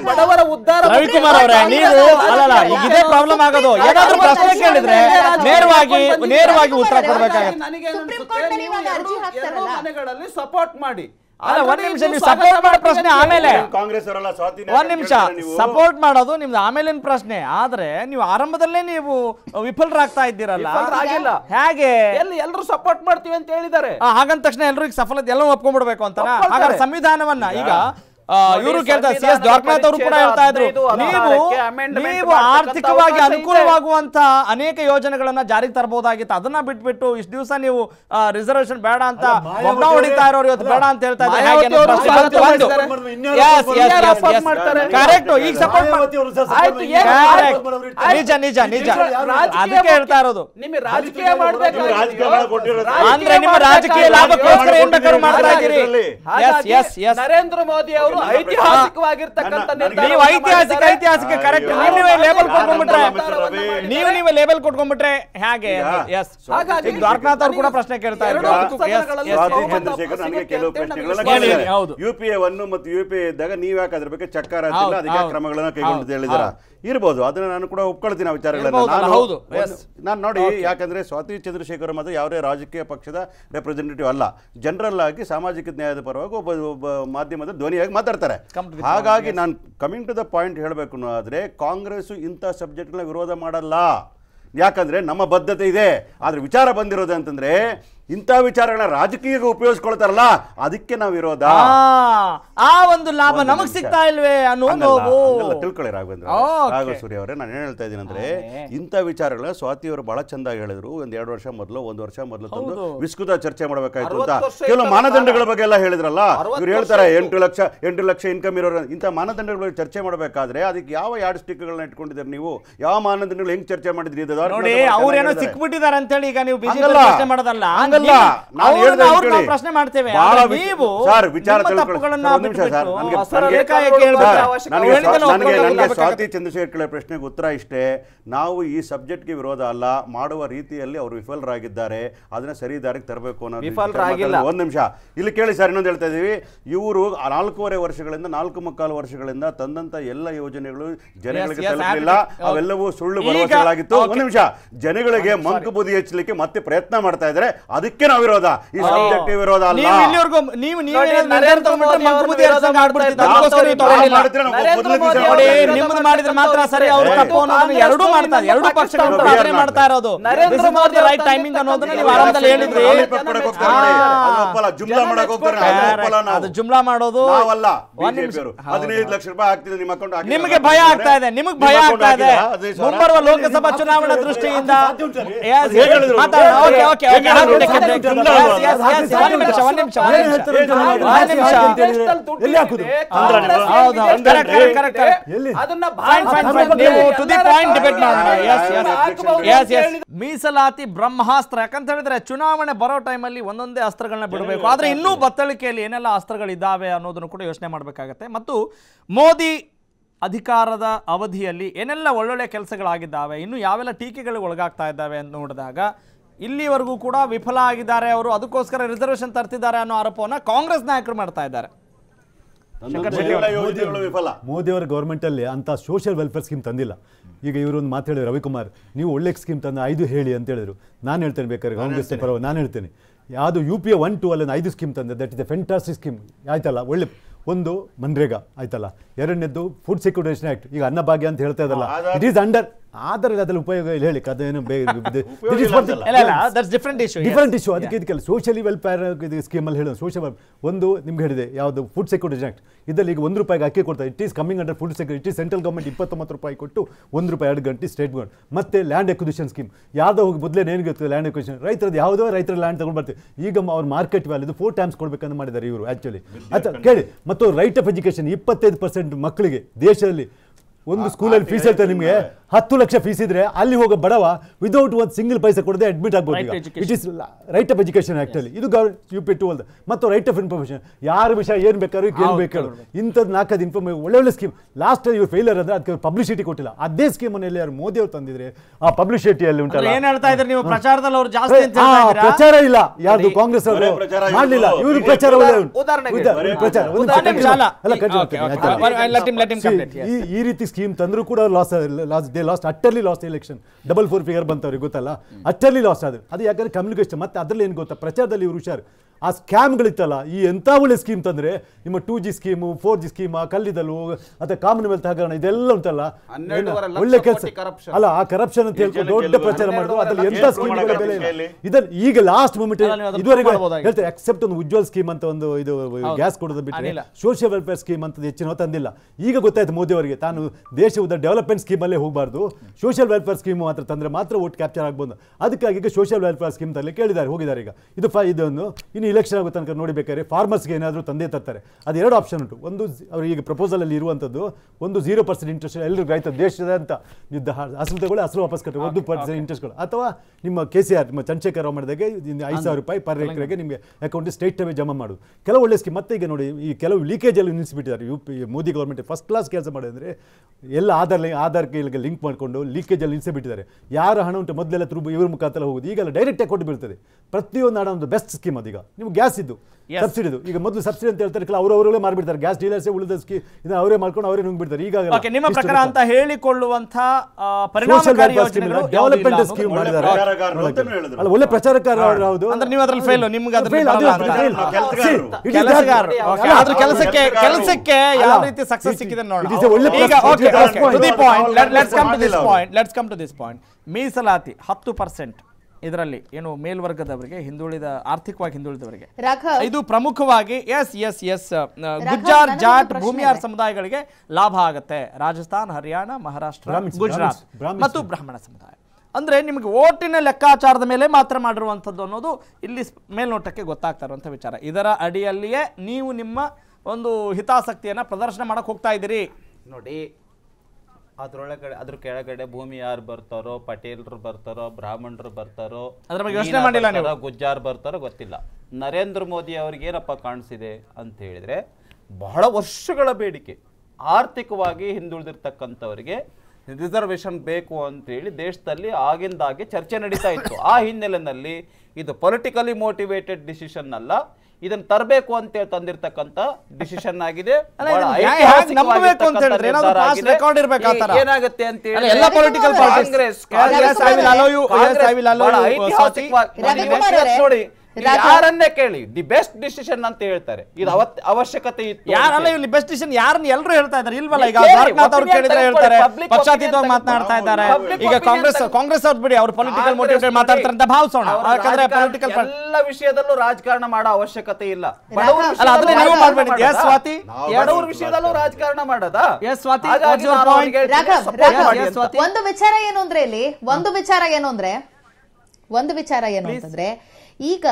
ಬಡವರ ಉದ್ಧಾರ ರವಿಕುಮಾರ್ ಅವರೇ ನೀವು ಅಲ್ಲಲ್ಲ ಈಗ ಇದೇ ಪ್ರಾಬ್ಲಮ್ ಆಗೋದು. ಏನಾದ್ರೂ ಪ್ರಶ್ನೆ ಕೇಳಿದ್ರೆ ನೇರವಾಗಿ ನೇರವಾಗಿ ಉತ್ತರ ಕೊಡ್ಬೇಕಾಗತ್ತೆ ಮನೆಗಳಲ್ಲಿ ಸಪೋರ್ಟ್ ಮಾಡಿ. ಅಲ್ಲ, ಒಂದ್ ನಿಮಿಷ ನೀವು ಸಪೋರ್ಟ್ ಮಾಡೋ ಪ್ರಶ್ನೆ ಆಮೇಲೆ. ಕಾಂಗ್ರೆಸ್ ಅವರೆಲ್ಲ ಒಂದ್ ನಿಮಿಷ ಸಪೋರ್ಟ್ ಮಾಡೋದು ನಿಮ್ದು ಆಮೇಲಿನ ಪ್ರಶ್ನೆ. ಆದ್ರೆ ನೀವು ಆರಂಭದಲ್ಲೇ ನೀವು ವಿಫಲರಾಗ್ತಾ ಇದ್ದೀರಲ್ಲ. ಹೇಗೆ? ಎಲ್ಲಿ ಎಲ್ಲರೂ ಸಪೋರ್ಟ್ ಮಾಡ್ತೀವಿ ಅಂತ ಹೇಳಿದ್ದಾರೆ. ಆ, ಹಾಗಂದ ತಕ್ಷಣ ಎಲ್ರಿಗೂ ಈಗ ಸಫಲತೆ ಎಲ್ಲ ಒಪ್ಕೊಂಡ್ಬಿಡ್ಬೇಕು ಅಂತ. ಹಾಗಾದ್ರೆ ಸಂವಿಧಾನವನ್ನ ಈಗ ಇವರು ಕೇಳ್ತಾರೆ ಸಿ ಎಸ್ ದ್ವಾರಕನಾಥ್ ಅವರು ಕೂಡ ಹೇಳ್ತಾ ಇದ್ರು ನೀವು ನೀವು ಆರ್ಥಿಕವಾಗಿ ಅನುಕೂಲವಾಗುವಂತಹ ಅನುಕೂಲವಾಗುವಂತ ಅನೇಕ ಯೋಜನೆಗಳನ್ನ ಜಾರಿಗೆ ತರಬಹುದಾಗಿತ್ತು. ಅದನ್ನ ಬಿಟ್ಬಿಟ್ಟು ಇಷ್ಟು ದಿವಸ ನೀವು ರಿಸರ್ವೇಶನ್ ಬೇಡ ಅಂತ ಅಲ್ಲ, ಹೊಡಿತಾ ಇರೋರು ಇವತ್ತು ಬೇಡ ಅಂತ ಹೇಳ್ತಾ ಇದ್ದಾರೆ. ಮಾಡ್ತಾರೆ? ಈಗ ಸಪೋರ್ಟ್? ನಿಜ ನಿಜ ನಿಜ ಅದಕ್ಕೆ ಹೇಳ್ತಾ ಇರೋದು. ಅಂದ್ರೆ ನಿಮ್ಮ ರಾಜಕೀಯ. ಲಾಭಕ್ಕೋಸ್ಕರ ಏನ್ ಬೇಕಾದ್ರೂ ಮಾಡ್ತಾ ಇದ್ದೀರಿ. Yes yes yes Narendra Modi ಅವರು ಐತಿಹಾಸಿಕವಾಗಿರ್ತಕ್ಕಂಥ ನೀವು ಐತಿಹಾಸಿಕ ಐತಿಹಾಸಿಕ ಕರೆಕ್ಟ್. ನೀವು ಲೇಬಲ್ ಕೊಟ್ಕೊಂಡ್ಬಿಟ್ರೆ ನೀವು ನೀವೇ ಲೇಬಲ್ ಕೊಟ್ಕೊಂಡ್ಬಿಟ್ರೆ ಹೇಗೆ? ಎಸ್ ಹಾಗಾಗಿ ದ್ವಾರಕನಾಥ್ ಅವರು ಕೂಡ ಪ್ರಶ್ನೆ ಕೇಳ್ತಾ ಚಂದ್ರಶೇಖರ್ ನನಗೆ ಕೆಲವು ಪ್ರಶ್ನೆಗಳನ್ನ ಹೌದು. ಯು ಪಿ ಎ ಒನ್ ಮತ್ತು ಯು ಪಿ ಎ ಇದ್ದಾಗ ನೀವ್ ಯಾಕೆ ಅದ್ರ ಬಗ್ಗೆ ಚಕ್ಕಾರ ಅದಕ್ಕೆ ಕ್ರಮಗಳನ್ನ ಕೈಗೊಂಡು ಹೇಳಿದಾರ ಇರ್ಬೋದು. ಅದನ್ನ ನಾನು ಕೂಡ ಒಪ್ಕೊಳ್ತೀನಿ ಆ ವಿಚಾರಗಳನ್ನ. ನಾನು ಹೌದು, ನಾನು ನೋಡಿ ಯಾಕಂದ್ರೆ ಸ್ವಾತಿ ಚಂದ್ರಶೇಖರ್ ಮತ್ತು ಯಾವುದೇ ರಾಜಕೀಯ ಪಕ್ಷದ ರೆಪ್ರೆಸೆಂಟೇಟಿವ್ ಅಲ್ಲ. ಜನರಲ್ ಆಗಿ ಸಾಮಾಜಿಕ ನ್ಯಾಯದ ಪರವಾಗಿ ಒಬ್ಬ ಒಬ್ಬ ಮಾಧ್ಯಮದ ಧ್ವನಿಯಾಗಿ ಮಾತಾಡ್ತಾರೆ. ಹಾಗಾಗಿ ನಾನು ಕಮಿಂಗ್ ಟು ದ ಪಾಯಿಂಟ್ ಹೇಳಬೇಕು ಆದರೆ ಕಾಂಗ್ರೆಸ್ ಇಂಥ ಸಬ್ಜೆಕ್ಟ್ನ ವಿರೋಧ ಮಾಡಲ್ಲ. ಯಾಕಂದರೆ ನಮ್ಮ ಬದ್ಧತೆ ಇದೆ. ಆದರೆ ವಿಚಾರ ಬಂದಿರೋದು ಅಂತಂದ್ರೆ ಇಂಥ ವಿಚಾರಗಳನ್ನ ರಾಜಕೀಯಕ್ಕೆ ಉಪಯೋಗಿಸ್ಕೊಳ್ತಾರಲ್ಲ ಅದಕ್ಕೆ ನಾವು ವಿರೋಧ ಆ, ಒಂದು ಲಾಭ ನಮಗ್ ಸಿಗ್ತಾ ಇಲ್ವೇ ಅನ್ನೋ ಹಂಗಲ್ಲ, ನೋವು ಹಂಗಲ್ಲ, ತಿಳ್ಕೊಳ್ಳಿ ರಾಘವೇಂದ್ರ. ರಾಘವ ಸೂರ್ಯ ಅವರೇ ನಾನು ಏನ್ ಹೇಳ್ತಾ ಇದ್ದೀನಿ ಅಂದ್ರೆ ಇಂಥ ವಿಚಾರಗಳ ಸ್ವಾತಿ ಅವರು ಬಹಳ ಚಂದ ಹೇಳಿದ್ರು. ಒಂದ್ ಎರಡು ವರ್ಷ ಮೊದಲು ಒಂದು ವರ್ಷ ಮೊದಲು ತಂದು ವಿಸ್ಕೃತ ಚರ್ಚೆ ಮಾಡಬೇಕಾಯ್ತು ಅಂತ. ಕೆಲವು ಮಾನದಂಡಗಳ ಬಗ್ಗೆ ಎಲ್ಲ ಹೇಳಿದ್ರಲ್ಲ? ಇವ್ರು ಹೇಳ್ತಾರೆ ಎಂಟು ಲಕ್ಷ ಎಂಟು ಲಕ್ಷ ಇನ್ಕಮ್ ಇರೋರು ಇಂಥ ಮಾನದಂಡಗಳ ಬಗ್ಗೆ ಚರ್ಚೆ ಮಾಡಬೇಕಾದ್ರೆ ಅದಕ್ಕೆ ಯಾವ ಯಾರ್ಡ್ ಸ್ಟಿಕ್ಗಳನ್ನ ಇಟ್ಕೊಂಡಿದ್ದೀರಿ ನೀವು? ಯಾವ ಮಾನದಂಡಗಳು ಹೆಂಗ್ ಚರ್ಚೆ ಮಾಡಿದ್ರಿ? ಅವ್ರೇನೋ. ಸಿಕ್ಬಿಟ್ಟಿದ್ದಾರೆ ಅಂತ ಹೇಳಿ ಈಗ ನೀವು ಮಾಡೋದಲ್ಲ. ನಾನು ಹೇಳ್ದೆ ಕೇಳಿ. ಪ್ರಶ್ನೆ ಮಾಡ್ತೇವೆ. ಬಹಳ ನೀವು ಸರ್, ವಿಚಾರ. ತಪ್ಪುಗಳನ್ನ ನಿಮಿಷ ಸರ್, ನನಗೆ- ನನಗೆ- ನನಗೆ. ಸ್ವಾತಿ ಚಂದ್ರಶೇಖರ್ ಕೇಳೋ ಪ್ರಶ್ನೆಗೆ ಉತ್ತರ ಇಷ್ಟೇ. ನಾವು ಈ ಸಬ್ಜೆಕ್ಟ್ಗೆ ವಿರೋಧ ಅಲ್ಲ. ಮಾಡುವ ರೀತಿಯಲ್ಲಿ ಅವರು ವಿಫಲರಾಗಿದ್ದಾರೆ. ಅದನ್ನ ಸರಿ ದಾರಿಗೆ ತರಬೇಕು ಅನ್ನೋ. ಒಂದು ನಿಮಿಷ. ಇಲ್ಲಿ ಕೇಳಿ ಸರ್ ಇನ್ನೊಂದು ಹೇಳ್ತಾ ಇದೀವಿ ಇವರು ನಾಲ್ಕೂವರೆ ವರ್ಷಗಳಿಂದ ನಾಲ್ಕು ಮುಕ್ಕಾಲು ವರ್ಷಗಳಿಂದ ತಂದಂತ ಎಲ್ಲ ಯೋಜನೆಗಳು ಜನಗಳಿಗೆ ತಲುಪಲಿಲ್ಲ. ಅವೆಲ್ಲವೂ ಸುಳ್ಳು ಭರವಸೆಗಳಾಗಿತ್ತು. ಒಂದು ನಿಮಿಷ. ಜನಗಳಿಗೆ ಮಂಕು ಬುದ್ಧಿ ಹೆಚ್ಚಲಿಕ್ಕೆ ಮತ್ತೆ ಪ್ರಯತ್ನ ಮಾಡ್ತಾ ಇದ್ದಾರೆ. ಅದಕ್ಕೆ ನಾವು ವಿರೋಧ. ಈ ಸಬ್ಜೆಕ್ಟ್ ವಿರೋಧ ಅಲ್ಲ. ನೀವು ನಿಮ್ಮದು ಮಾಡಿದ್ರೆ ಮಾತ್ರ ಸರಿ ಅವರು ತಪ್ಪು ಅನ್ನೋದನ್ನ ಎರಡೂ ಮಾಡ್ತಾರೆ ಎರಡು ಪಕ್ಷಗಳು ಕಾಂಗ್ರೆಸ್ ಮಾಡ್ತಾ ಇರೋದು. ನರೇಂದ್ರ ಮೋದಿ ರೈಟ್ ಟೈಮಿಂಗ್ ಅನ್ನೋದನ್ನ ನೀವು ಆರಂಭದಲ್ಲಿ ಹೇಳಿದ್ರಿ. ಜುಮ್ಲಾ ಮಾಡಕ್ ಹೋಗ್ತಾರೆ. ಅದು ಅದು ಜುಮ್ಲಾ ಮಾಡೋದು. ನಾವಲ್ಲ ಹದಿನೈದು ಲಕ್ಷ ರೂಪಾಯಿ ಆಗ್ತಿದೆ ನಿಮ್ಮ ಅಕೌಂಟ್ ನಿಮಗೆ ಭಯ ಆಗ್ತಾ ಇದೆ. ನಿಮಗೆ ಭಯ ಆಗ್ತಾ ಇದೆ. ಮುಂಬರುವ ಲೋಕಸಭಾ ಚುನಾವಣಾ ದೃಷ್ಟಿಯಿಂದ ಮೀಸಲಾತಿ ಬ್ರಹ್ಮಾಸ್ತ್ರ. ಯಾಕಂತ ಹೇಳಿದ್ರೆ ಚುನಾವಣೆ ಬರೋ ಟೈಮಲ್ಲಿ ಒಂದೊಂದೇ ಅಸ್ತ್ರಗಳನ್ನ ಬಿಡಬೇಕು. ಆದ್ರೆ ಇನ್ನೂ ಬತ್ತಳಿಕೆಯಲ್ಲಿ ಏನೆಲ್ಲ ಅಸ್ತ್ರಗಳಿದ್ದಾವೆ ಅನ್ನೋದನ್ನು ಕೂಡ ಯೋಚನೆ ಮಾಡಬೇಕಾಗತ್ತೆ. ಮತ್ತು ಮೋದಿ ಅಧಿಕಾರದ ಅವಧಿಯಲ್ಲಿ ಏನೆಲ್ಲ ಒಳ್ಳೊಳ್ಳೆ ಕೆಲಸಗಳಾಗಿದ್ದಾವೆ ಇನ್ನು ಯಾವೆಲ್ಲ ಟೀಕೆಗಳು ಒಳಗಾಗ್ತಾ ಇದ್ದಾವೆ ಅಂತ ನೋಡಿದಾಗ ಇಲ್ಲಿವರೆಗೂ ಕೂಡ ವಿಫಲ ಆಗಿದ್ದಾರೆ ಅವರು. ಅದಕ್ಕೋಸ್ಕರ ರಿಸರ್ವೇಶನ್ ತರ್ತಿದ್ದಾರೆ ಅನ್ನೋ ಆರೋಪವನ್ನು ಕಾಂಗ್ರೆಸ್ ನಾಯಕರು ಮಾಡ್ತಾ ಇದ್ದಾರೆ. ಯೋಜನೆಗಳು ವಿಫಲ. ಮೋದಿಯವರ ಗೌರ್ಮೆಂಟಲ್ಲಿ ಅಂತ ಸೋಷಿಯಲ್ ವೆಲ್ಫೇರ್ ಸ್ಕೀಮ್ ತಂದಿಲ್ಲ. ಈಗ ಇವರು ಒಂದು ಮಾತು ಹೇಳಿದ್ರು ರವಿಕುಮಾರ್ ನೀವು ಒಳ್ಳೆ ಸ್ಕೀಮ್ ತಂದ ಐದು ಹೇಳಿ ಅಂತ ಹೇಳಿದ್ರು. ನಾನು ಹೇಳ್ತೇನೆ ಬೇಕಾದ್ರೆ ಕಾಂಗ್ರೆಸ್ ಪರವಾಗಿ ನಾನು ಹೇಳ್ತೇನೆ. ಯಾವುದು U P A one two ಅಲ್ಲಿ ಐದು ಸ್ಕೀಮ್ ತಂದೆ that is a fantastic scheme ಆಯ್ತಲ್ಲ ಒಳ್ಳೆ ಒಂದು ಮನ್ರೇಗಾ ಆಯ್ತಲ್ಲ. ಎರಡನೇದ್ದು ಫುಡ್ ಸೆಕ್ಯೂರಿಟೇಷನ್ ಆಕ್ಟ್ ಈಗ ಅನ್ನಭಾಗ್ಯ ಅಂತ ಹೇಳ್ತಾ ಇದ್ದಲ್ಲ ಇಟ್ ಈಸ್ ಅಂಡರ್ ಆಧಾರ ಅದ್ರಲ್ಲಿ ಉಪಯೋಗ ಇಲ್ಲ. ಹೇಳಿ ಅದೇನು ಉಪಯೋಗ ಇಲ್ಲ ಅಂತಲ್ಲ. ಇಲ್ಲ ಇಲ್ಲ that's different issue different issue ಅದಕ್ಕೆ ಇದಕ್ಕೆಲ್ಲ ಸೋಷಿಯಲಿ ವೆಲ್ಫೇರ್ ಇದು ಸ್ಕೀಮಲ್ಲಿ ಹೇಳೋದು. ಸೋಷಿಯಲ್ ಒಂದು ನಿಮ್ಗೆ ಹೇಳಿದೆ ಯಾವುದು ಫುಡ್ ಸೆಕ್ಯೂರಿಟಿ ಆಕ್ಟ್ ಇದರಲ್ಲಿ ಈಗ ಒಂದು ರೂಪಾಯಿಗೆ ಅಕ್ಕಿ ಕೊಡ್ತಾರೆ. It is coming under food security it is central government ಇಪ್ಪತ್ತೊಂಬತ್ತು ರೂಪಾಯಿ ಕೊಟ್ಟು ಒಂದು ರೂಪಾಯಿ ಎರಡು ಗಂಟೆ ಸ್ಟೇಟ್ ಗೌರ್ಮೆಂಟ್ ಮತ್ತೆ ಲ್ಯಾಂಡ್ ಎಕ್ವಿಸಿಷನ್ ಸ್ಕೀಮ್ ಯಾವುದೋ ಹೋಗಿ ಮೊದಲೇ ಏನು ಗೊತ್ತಿಲ್ಲ ಲ್ಯಾಂಡ್ ಎಕ್ವಿಸಿಷನ್ ರೈತರದ್ದು ಯಾವುದೋ ರೈತರ ಲ್ಯಾಂಡ್ ತಗೊಂಡು ಬರ್ತೀವಿ ಈಗ ಅವ್ರ ಮಾರ್ಕೆಟ್ ವ್ಯಾಲ್ಯೂ ಫೋರ್ ಟೈಮ್ಸ್ ಕೊಡ್ಬೇಕಂತ ಮಾಡಿದ್ದಾರೆ ಇವರು ಆ್ಯಕ್ಚುಲಿ ಅಥವಾ ಕೇಳಿ ಮತ್ತು ರೈಟ್ ಆಫ್ ಎಜುಕೇಷನ್ ಇಪ್ಪತ್ತೈದು ಪರ್ಸೆಂಟ್ ಮಕ್ಕಳಿಗೆ ದೇಶದಲ್ಲಿ ಒಂದು ಸ್ಕೂಲಲ್ಲಿ ಫೀಸ್ ಹೇಳ್ತಾರೆ ನಿಮಗೆ. ಹತ್ತು ಲಕ್ಷ ಫೀಸ್ ಇದ್ರೆ ಅಲ್ಲಿ ಹೋಗೋ ಬಡವ ವಿದೌಟ್ ಒಂದು ಸಿಂಗಲ್ ಪೈಸೆ ಕೊಡದೆ ಅಡ್ಮಿಟ್ ಆಗ್ಬೋದು. It is right of education ಆಕ್ಟಲ್ಲಿ ಇದು ಯು ಪಿ ಟು ಅಲ್ದ ಮತ್ತು ರೈಟ್ ಆಫ್ ಇನ್ಫಾರ್ಮೇಷನ್ ಯಾರ ವಿಷಯ ಏನು ಬೇಕಾದ್ರೂ ಏನು ಬೇಕಾದ್ರು ಇಂಥದ್ದು ನಾಲ್ಕದು ಇನ್ಫಾರ್ಮೇಷನ್ ಒಳ್ಳೆ ಒಳ್ಳೆ ಸ್ಕೀಮ್ ಲಾಸ್ಟ್ ಇವ್ರು ಫೇಲರ್ ಅಂದ್ರೆ ಅದಕ್ಕೆ ಪಬ್ಲಿಸಿಟಿ ಕೊಟ್ಟಿಲ್ಲ. ಅದೇ ಸ್ಕೀಮನ್ನು ಎಲ್ಲಿ ಯಾರು ಮೋದಿ ಅವರು ತಂದಿದ್ರೆ ಆ ಪಬ್ಲಿಸಿಟಿಯಲ್ಲಿ ಉಂಟಲ್ಲ? ಏನ್ ಹೇಳ್ತಾ ಇದ್ರಿ ನೀವು? ಪ್ರಚಾರದಲ್ಲಿ ಅವ್ರು ಜಾಸ್ತಿ ಅಂತ ಹೇಳ್ತಾ ಇದ್ದೀರಾ? ಪ್ರಚಾರ ಇಲ್ಲ. ಯಾರ್ದು? ಕಾಂಗ್ರೆಸ್ ಅವರು ಮಾಡಲಿಲ್ಲ. ಇವರು ಪ್ರಚಾರ ಒಳ್ಳೆ ಉದಾಹರಣೆ- ಉದಾಹರಣೆಗೆ. ಪ್ರಚಾರ. ಒಂದು ಈ ರೀತಿ ಸ್ಕೀಮ್ ತಂದ್ರೂ ಕೂಡ loss loss they lost utterly lost election double four figure ಬಂತವ್ರಿಗೆ ಗೊತ್ತಲ್ಲ? ಅಟ್ಟರ್ಲಿ ಲಾಸ್ಟ್ ಅದು. ಅದು ಯಾಕಂದ್ರೆ ಕಮ್ಯುನಿಕೇಶನ್ ಮತ್ತೆ ಅದರಲ್ಲಿ ಏನು ಗೊತ್ತಾ? ಪ್ರಚಾರದಲ್ಲಿ ಇವರು ಹುಷಾರು. ಆ ಸ್ಕ್ಯಾಮ್ಗಳಿತ್ತಲ್ಲ ಈ ಎಂಥ ಒಳ್ಳೆ ಸ್ಕೀಮ್ ತಂದ್ರೆ ನಿಮ್ಮ two G scheme four G scheme ಕಲ್ಲಿದ್ದಲು ಅಥವಾ ಕಾಮನ್ವೆಲ್ತ್ ಹಗರಣ ಇದೆಲ್ಲ ಉಂಟಲ್ಲ? ಒಳ್ಳೆ ಕೆಲಸ. ಅಲ್ಲ ಆ ಕರಪ್ಷನ್ ಅಂತ ಹೇಳ್ಕೊಂಡು ದೊಡ್ಡ ಪ್ರಚಾರ ಮಾಡೋದು ಮಾಡಿದ್ರು ಅದ್ರಲ್ಲಿ ಎಂಥ ಸ್ಕೀಮ್ ಸ್ಕೀಮ್ಗಳ ಮಾಡೋಕ್ಕಾಗಲ್ಲ ಬೆಲೆ ಇಲ್ಲ. ಕೃಷಿಯಲ್ಲಿ? ಇದನ್ನ ಈಗ ಲಾಸ್ಟ್ ಮೂಮೆಂಟ್ ಅಲ್ಲ, ಇದುವರೆಗೆ ಹೇಳ್ತಾರೆ ಎಕ್ಸೆಪ್ಟ್ ಒಂದು ಉಜ್ವಲ್ ಸ್ಕೀಮ್ ಅಂತ ಒಂದು ಇದು ಗ್ಯಾಸ್ ಕೊಡೋದು ಬಿಟ್ಟರೆ. ಸೋಷಿಯಲ್ ವೆಲ್ಫೇರ್ ಸ್ಕೀಮ್ ಅಂತ ಹೆಚ್ಚಿನ ತಂದಿಲ್ಲ. ಈಗ ಗೊತ್ತಾಯ್ತು ಮೋದಿ ಅವರಿಗೆ ತಾನು ದೇಶದ ಡೆವಲಪ್ಮೆಂಟ್ ಸ್ಕೀಮಲ್ಲೇ ಹೋಗಬಾರ್ದು. ಸೋಷಿಯಲ್ ವೆಲ್ಫೇರ್ ಸ್ಕೀಮ್ ಮಾತ್ರ ತಂದ್ರೆ ಮಾತ್ರ ಓಟ್ ಕ್ಯಾಪ್ಚರ್ ಆಗ್ಬೋದು. ಅದಕ್ಕಾಗಿ ಈಗ ಸೋಷಿಯಲ್ ವೆಲ್ಫೇರ್ ಸ್ಕೀಮ್ ತರಲಿ ಕೇಳಿದ್ದಾರೆ ಹೋಗಿದ್ದಾರೆ ಈಗ. ಇದು ಫ ಇದೊಂದು ಇನ್ನು ಇಲೆಕ್ಷನ್ ಆಗೋ ತನಕ ನೋಡಿಬೇಕಾದ್ರೆ ಫಾರ್ಮರ್ಸ್ಗೆ ಏನಾದರೂ ತಂದೆ ತರ್ತಾರೆ. ಅದು ಎರಡು ಆಪ್ಷನ್ ಉಂಟು. ಒಂದು ಅವರು ಈಗ ಪ್ರಪೋಸಲಲ್ಲಿ ಇರುವಂಥದ್ದು ಒಂದು ಜೀರೋ ಪರ್ಸೆಂಟ್ ಇಂಟ್ರೆಸ್ಟ್ ಎಲ್ಲರಿಗೂ ಆಯ್ತು. ದೇಶದ ಅಂತ ಯುದ್ಧ ಹಸಲು ತಗೊಳ್ಳಿ ಹಸಲು ವಾಪಸ್ ಕಟ್ಟಿ ಒಂದು ಪರ್ಸೆಂಟ್ ಇಂಟ್ರೆಸ್ಟ್ಗಳು ಅಥವಾ ನಿಮ್ಮ ಕೆ ಸಿ ಆರ್ ನಿಮ್ಮ ಚಂದ್ರಶೇಖರ್ ರಾವ್ ಮಾಡಿದಾಗೆ ಐದು ಸಾವಿರ ರೂಪಾಯಿ ಪರ್ ಎಕರೆಗೆ ನಿಮಗೆ ಅಕೌಂಟ್ ಸ್ಟೇಟ್ ಟೈಮೇ ಜಮಾ ಮಾಡೋದು ಕೆಲವು ಒಳ್ಳೆ ಸ್ಕೀಮ್ ಮತ್ತೆ ಈಗ ನೋಡಿ ಈ ಕೆಲವು ಲೀಕೇಜಲ್ಲಿ ನಿಲ್ಲಿಸಿಬಿಟ್ಟಿದ್ದಾರೆ. U P Modi government first class ಕೆಲಸ ಮಾಡಿದ್ರೆ ಎಲ್ಲ ಆಧಾರ್ ಲಿ- ಆಧಾರ್ ಕೈಲಿಗೆ ಲಿಂಕ್ ಮಾಡಿಕೊಂಡು ಲೀಕೇಜಲ್ಲಿ ನಿಲ್ಲಿಸಿಬಿಟ್ಟಿದ್ದಾರೆ. ಯಾರ ಹಣ ಉಂಟು ಮೊದಲೆಲ್ಲ ತ್ರೂ ಇವ್ರ ಮುಖಾಂತರ ಹೋಗುದು. ಈಗೆಲ್ಲ ಡೈರೆಕ್ಟ್ ಅಕೌಂಟ್ ಬೀಳ್ತದೆ. ಪ್ರತಿಯೊಂದು ಹಣ ಒಂದು ಬೆಸ್ಟ್ ಸ್ಕೀಮ್ ಅದೀಗ. ನಿಮ್ಗೆ ಗ್ಯಾಸ್ ಇದ್ದು. ಸಬ್ಸಿಡಿದು ಈಗ ಮೊದಲು ಸಬ್ಸಿಡಿ ಅಂತ ಹೇಳ್ತಾರೆ ಅವ್ರು ಅವರಲ್ಲೇ ಮಾರ್ಬಿಡ್ತಾರೆ. ಗ್ಯಾಸ್ ಡೀಲರ್ಸೇ ಉಳಿದ ಸ್ಕೀ ಇದನ್ನ ಅವರೇ ಮಾಡ್ಕೊಂಡು ಅವರೇ ನುಂಗ್ಬಿಡ್ತಾರೆ. ಈಗ ಓಕೆ ನಿಮ್ಮ ಪ್ರಕಾರ ಅಂತ ಹೇಳಿಕೊಳ್ಳುವಂತ ಪರಿಣಾಮಕಾರಿ ಯೋಜನೆಗಳು ಡೆವಲಪ್ಮೆಂಟ್ ಸ್ಕೀಮ್ ಒಳ್ಳೆ ಮಾಡಿದ್ದಾರೆ. ಅಲ್ಲ ಒಳ್ಳೆ ಪ್ರಚಾರಕಾರ ಹೌದು ಅಂದ್ರೆ ನೀವು ಅದ್ರಲ್ಲಿ ಫೇಲ್ ನಿಮ್ಗೆ ಅದರಲ್ಲಿ. ನಾವು ಆದ್ರೆ ಕೆಲಸಕ್ಕೆ ಕೆಲಸಕ್ಕೆ ಯಾವ ರೀತಿ ಸಕ್ಸಸ್ ಸಿಕ್ಕಿದೆ ನೋಡಿ. ಒಳ್ಳೆ ಈಗ okay let's come to this point let's come to this point ಮೀಸಲಾತಿ ಹತ್ತು ಪರ್ಸೆಂಟ್ ಇದರಲ್ಲಿ ಏನು ಮೇಲ್ವರ್ಗದವರಿಗೆ ಹಿಂದುಳಿದ ಆರ್ಥಿಕವಾಗಿ ಹಿಂದುಳಿದವರಿಗೆ. ಇದು ಪ್ರಮುಖವಾಗಿ yes yes yes Gujjar Jat Bhumihar ಸಮುದಾಯಗಳಿಗೆ ಲಾಭ ಆಗುತ್ತೆ. ರಾಜಸ್ಥಾನ್ ಹರಿಯಾಣ ಮಹಾರಾಷ್ಟ್ರ ಗುಜರಾತ್. ಮತ್ತು ಬ್ರಾಹ್ಮಣ ಸಮುದಾಯ. ಅಂದ್ರೆ ನಿಮಗೆ ಓಟಿನ ಲೆಕ್ಕಾಚಾರದ ಮೇಲೆ ಮಾತ್ರ ಮಾಡಿರುವಂಥದ್ದು ಅನ್ನೋದು ಇಲ್ಲಿ ಸ್- ಮೇಲ್ನೋಟಕ್ಕೆ ಗೊತ್ತಾಗ್ತಾ ಇರುವಂಥ ವಿಚಾರ. ಇದರ ಅಡಿಯಲ್ಲಿಯೇ ನೀವು ನಿಮ್ಮ ಒಂದು ಹಿತಾಸಕ್ತಿಯನ್ನ ಪ್ರದರ್ಶನ ಮಾಡಕ್ ಹೋಗ್ತಾ ಇದ್ದೀರಿ. ನೋಡಿ ಅದ್ರೊಳಗಡೆ ಅದ್ರ ಕೆಳಗಡೆ ಭೂಮಿ ಯಾರು ಬರ್ತಾರೋ ಪಟೇಲ್ರು ಬರ್ತಾರೋ ಬ್ರಾಹ್ಮಣರು ಬರ್ತಾರೋ ಅದ್ರ ಬಗ್ಗೆ ಯೋಚನೆ ಮಾಡಿಲ್ಲ ನೀವು? ಗುಜ್ಜಾರ್ ಬರ್ತಾರೋ ಗೊತ್ತಿಲ್ಲ. ನರೇಂದ್ರ ಮೋದಿ ಅವ್ರಿಗೆ ಏನಪ್ಪ ಕಾಣಿಸಿದೆ ಅಂತ ಹೇಳಿದ್ರೆ ಬಹಳ ವರ್ಷಗಳ ಬೇಡಿಕೆ ಆರ್ಥಿಕವಾಗಿ ಹಿಂದುಳಿದಿರ್ತಕ್ಕಂಥವ್ರಿಗೆ ರಿಸರ್ವೇಶನ್ ಬೇಕು ಅಂತೇಳಿ ದೇಶದಲ್ಲಿ ಆಗಿಂದಾಗೆ ಚರ್ಚೆ ನಡೀತಾ ಇತ್ತು. ಆ ಹಿನ್ನೆಲೆಯಲ್ಲಿ ಇದು ಪೊಲಿಟಿಕಲಿ ಮೋಟಿವೇಟೆಡ್ ಡಿಸಿಷನ್ ಅಲ್ಲ. ಇದನ್ನ ತರಬೇಕು ಅಂತ ಹೇಳಿ ತಂದಿರ್ತಕ್ಕಂಥ ಡಿಸಿಷನ್ ಆಗಿದೆ. ಏನಾಗುತ್ತೆ ಅಂತ ಹೇಳಿ ಎಲ್ಲ political ಕಾಂಗ್ರೆಸ್. ನೋಡಿ, ಯಾರನ್ನೇ ಕೇಳಿ ದಿ ಬೆಸ್ಟ್ ಡಿಸಿಷನ್ ಅಂತ ಹೇಳ್ತಾರೆ. ಇದು ಅವತ್ ಅವಶ್ಯಕತೆ ಇತ್ತು ಯಾರಲ್ಲ. ಇಲ್ಲಿ ಬೆಸ್ಟ್ ಡಿಸಿಷನ್ ಯಾರನ್ನ ಎಲ್ಲರೂ ಹೇಳ್ತಾ ಇದ್ದಾರೆ ಇಲ್ವಲ್ಲ? ಈಗ ಅವ್ರು ಕೇಳಿದ್ರೆ ಹೇಳ್ತಾರೆ ಪಕ್ಷಾತೀತವಾಗಿ ಮಾತನಾಡ್ತಾ ಇದ್ದಾರೆ ಈಗ ಕಾಂಗ್ರೆಸ್ ಕಾಂಗ್ರೆಸ್ ಅವ್ರು ಬಿಡಿ ಅವ್ರು ಪೊಲಿಟಿಕಲ್ ಮೋಟಿವೇಟೆಡ್ ಮಾತಾಡ್ತಾರೆ ಅಂತ ಭಾವಿಸೋಣ. ಯಾಕಂದ್ರೆ ಪೊಲಿಟಿಕಲ್ ಎಲ್ಲ ವಿಷಯದಲ್ಲೂ ರಾಜಕಾರಣ ಮಾಡೋ ಅವಶ್ಯಕತೆ ಇಲ್ಲ. ಅಲ್ಲ, ಅದನ್ನ ನೀವು ಮಾಡ್ಬೇಡಿ. Yes, ಸ್ವಾತಿ? ಎರಡೂರು ವಿಷಯದಲ್ಲೂ ರಾಜಕಾರಣ ಮಾಡೋದ? ಎಸ್ ಸ್ವಾತಿ. ಒಂದು ವಿಚಾರ ಏನು ಅಂದ್ರೆ ಇಲ್ಲಿ? ಒಂದು ವಿಚಾರ ಏನು ಅಂದ್ರೆ ಒಂದು ವಿಚಾರ ಏನು ಅಂತಂದ್ರೆ ಈಗ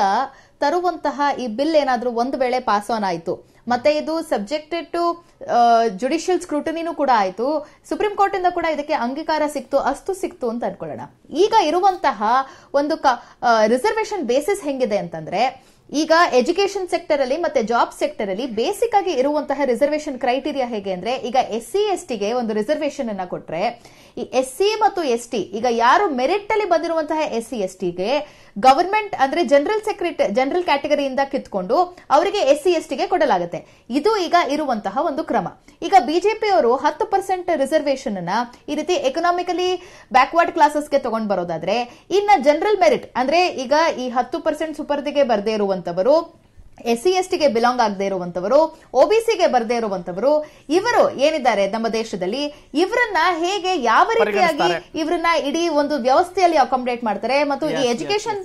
ತರುವಂತಹ ಈ ಬಿಲ್ ಏನಾದರೂ ಒಂದು ವೇಳೆ ಪಾಸ್ ಆನ್ ಆಯಿತು. ಮತ್ತೆ ಇದು ಸಬ್ಜೆಕ್ಟೆಡ್ ಟು ಜುಡಿಷಿಯಲ್ ಸ್ಕ್ರೂಟನಿನೂ ಕೂಡ ಆಯಿತು. ಸುಪ್ರೀಂ ಕೋರ್ಟ್ ಇಂದ ಕೂಡ ಇದಕ್ಕೆ ಅಂಗೀಕಾರ ಸಿಕ್ತು, ಅಸ್ತು ಸಿಕ್ತು ಅಂತ ಅನ್ಕೊಳ್ಳೋಣ. ಈಗ ಇರುವಂತಹ ಒಂದು ರಿಸರ್ವೇಶನ್ ಬೇಸಿಸ್ ಹೆಂಗಿದೆ ಅಂತಂದ್ರೆ, ಈಗ ಎಜುಕೇಶನ್ ಸೆಕ್ಟರ್ ಅಲ್ಲಿ ಮತ್ತೆ ಜಾಬ್ ಸೆಕ್ಟರ್ ಅಲ್ಲಿ ಬೇಸಿಕ್ ಆಗಿ ಇರುವಂತಹ ರಿಸರ್ವೇಶನ್ ಕ್ರೈಟೀರಿಯಾ ಹೇಗೆ ಅಂದ್ರೆ, ಈಗ ಎಸ್ ಸಿ ಎಸ್ ಟಿಗೆ ಒಂದು ರಿಸರ್ವೇಶನ್ ಅನ್ನ ಕೊಟ್ರೆ, ಈ ಎಸ್ ಸಿ ಮತ್ತು ಎಸ್ ಟಿ ಈಗ ಯಾರು ಮೆರಿಟ್ ಅಲ್ಲಿ ಬಂದಿರುವಂತಹ ಎಸ್ ಸಿ ಎಸ್ ಟಿಗೆ ಗವರ್ಮೆಂಟ್ ಅಂದ್ರೆ ಜನರಲ್ ಸೆಕ್ರೆಟರಿ ಜನರಲ್ ಕ್ಯಾಟಗರಿಯಿಂದ ಕಿತ್ಕೊಂಡು ಅವರಿಗೆ ಎಸ್ ಸಿ ಎಸ್ ಟಿಗೆ ಕೊಡಲಾಗುತ್ತೆ. ಇದು ಈಗ ಇರುವಂತಹ ಒಂದು ಕ್ರಮ. ಈಗ ಬಿಜೆಪಿ ಅವರು ಹತ್ತು ಪರ್ಸೆಂಟ್ ರಿಸರ್ವೇಶನ್ ಅನ್ನ ಈ ರೀತಿ ಎಕನಾಮಿಕಲಿ ಬ್ಯಾಕ್ವರ್ಡ್ ಕ್ಲಾಸಸ್ಗೆ ತಗೊಂಡ್ ಬರೋದಾದ್ರೆ, ಇನ್ನ ಜನರಲ್ ಮೆರಿಟ್ ಅಂದ್ರೆ ಈಗ ಈ ಹತ್ತು ಪರ್ಸೆಂಟ್ ಸುಪರ್ದಿಗೆ ಬರದೇ ಇರುವಂತವರು ಎಸ್ ಸಿ ಎಸ್ ಟಿಗೆ ಬಿಲಾಂಗ್ ಆಗದೆ ಇರುವಂತವರು ಒಬಿಸಿಗೆ ಬರದೇ ಇರುವಂತವರು ಇವರು ಏನಿದ್ದಾರೆ ನಮ್ಮ ದೇಶದಲ್ಲಿ ಇವರನ್ನ ಹೇಗೆ ಯಾವ ರೀತಿಯಾಗಿ ಇವರನ್ನ ಇಡೀ ಒಂದು ವ್ಯವಸ್ಥೆಯಲ್ಲಿ ಅಕಾಮಡೇಟ್ ಮಾಡ್ತಾರೆ ಮತ್ತು ಈ ಎಜುಕೇಶನ್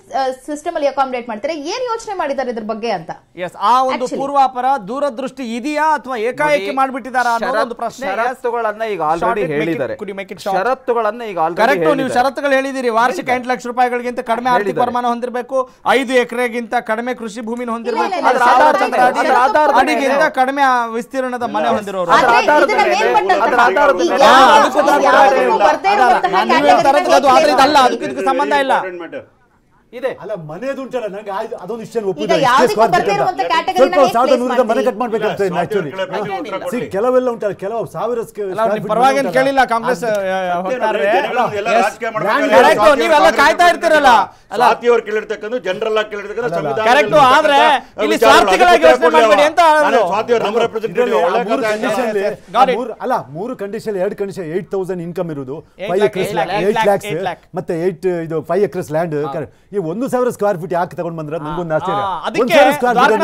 ಸಿಸ್ಟಮ್ ಅಲ್ಲಿ ಅಕಾಮಡೇಟ್ ಮಾಡ್ತಾರೆ ಏನ್ ಯೋಚನೆ ಮಾಡಿದ್ದಾರೆ ಇದ್ರ ಬಗ್ಗೆ ಅಂತ? ಎಸ್ ಆ ಒಂದು ಪೂರ್ವಾಪರ ದೂರದೃಷ್ಟಿ ಇದೆಯಾ ಅಥವಾ ಏಕಾಏಕಿ ಮಾಡಿಬಿಟ್ಟಿದಾರಾ ಅನ್ನೋ ಒಂದು ಪ್ರಶ್ನೆ. ಷರತ್ತುಗಳನ್ನ ಈಗ ಆಲ್ರೆಡಿ ಹೇಳಿದ್ದಾರೆ. ಷರತ್ತುಗಳನ್ನ ಈಗ ಆಲ್ರೆಡಿ ಕರೆಕ್ಟ್ ನೀವು. ಷರತ್ತುಗಳು ಹೇಳಿದಿರಿ ವಾರ್ಷಿಕ ಎಂಟು ಲಕ್ಷ ರೂಪಾಯಿಗಳಿಗಿಂತ ಕಡಿಮೆ ಆರ್ಥಿಕ ಪರಮಾನ ವರಮಾನ ಹೊಂದಿರಬೇಕು. ಐದು ಎಕರೆಗಿಂತ ಕಡಿಮೆ ಕೃಷಿ ಭೂಮಿನ ಹೊಂದಿರಬೇಕು. ಅಡಿಗಿಂತ ಕಡಿಮೆ ವಿಸ್ತೀರ್ಣದ ಮನೆ ಹೊಂದಿರೋರು. ಅದಕ್ಕೂ ಸಂಬಂಧ ಇಲ್ಲ. ಇದೆ. ಅಲ್ಲ ಮನೆದು ಉಂಟಲ್ಲ ನಂಗೆ ಅದೊಂದು ಇಷ್ಟ ಮನೆ ಕಟ್ ಆಕ್ಚುಲಿ ಕೊಡ್ಲಿ. ಕೆಲವೆಲ್ಲ ಉಂಟಲ್ಲ ಕೆಲವು ಸಾವಿರ ಸ್ಕ- ಅಲ್ಲ square ನಿಮ್ feet ಪರವಾಗಿ ಕೇಳಿಲ್ಲ ಕಾಂಗ್ರೆಸ್ ನೀವೆಲ್ಲ ಕಾಯ್ತಾ ಇರ್ತೀರಲ್ಲ. ಅವ್ರು ಕೇಳಿರ್ತಕ್ಕಂಥ ಜನರಲ್ ಆಗಿ ಕೇಳಿರ್ತಕ್ಕಂಥ Correct, ಆದ್ರೆ ಇಲ್ಲಿ ಸ್ವಾರ್ಥಿಗಳಾಗಿ ಯೋಚ್ನೆ ಅಂತ condition ಆಯ್ತು. ಅಲ್ಲಿ-. ಮೂರು- ಅಲ್ಲ ಮೂರು ಕಂಡೀಷನ್ ಎರಡು ಕಂಡೀಷನ್ ಏಟ್ ತೌಸಂಡ್ ಇನ್ಕಮ್ ಇರುವುದು. ಫೈವ್ ಎಕ್ರೆಸ್ ಏಟ್ ಲ್ಯಾಕ್ಸ್ ಮತ್ತೆ ಏಟ್ ಇದು ಫೈವ್ ಎಕ್ರೆಸ್ ಲ್ಯಾಂಡ್ ಈ ಒಂದು ಸಾವಿರ ಸ್ಕ್ವೇರ್ ಫೀಟ್ ಯಾಕೆ ತಗೊಂಡ್ ಬಂದ್ರೆ ನಂಗೊಂದು ಆಶ್ಚರ್ಯ. ಒಂದ್ ಸಾವಿರ ಸ್ಕ್ವೇರ್ ಫೀಟ್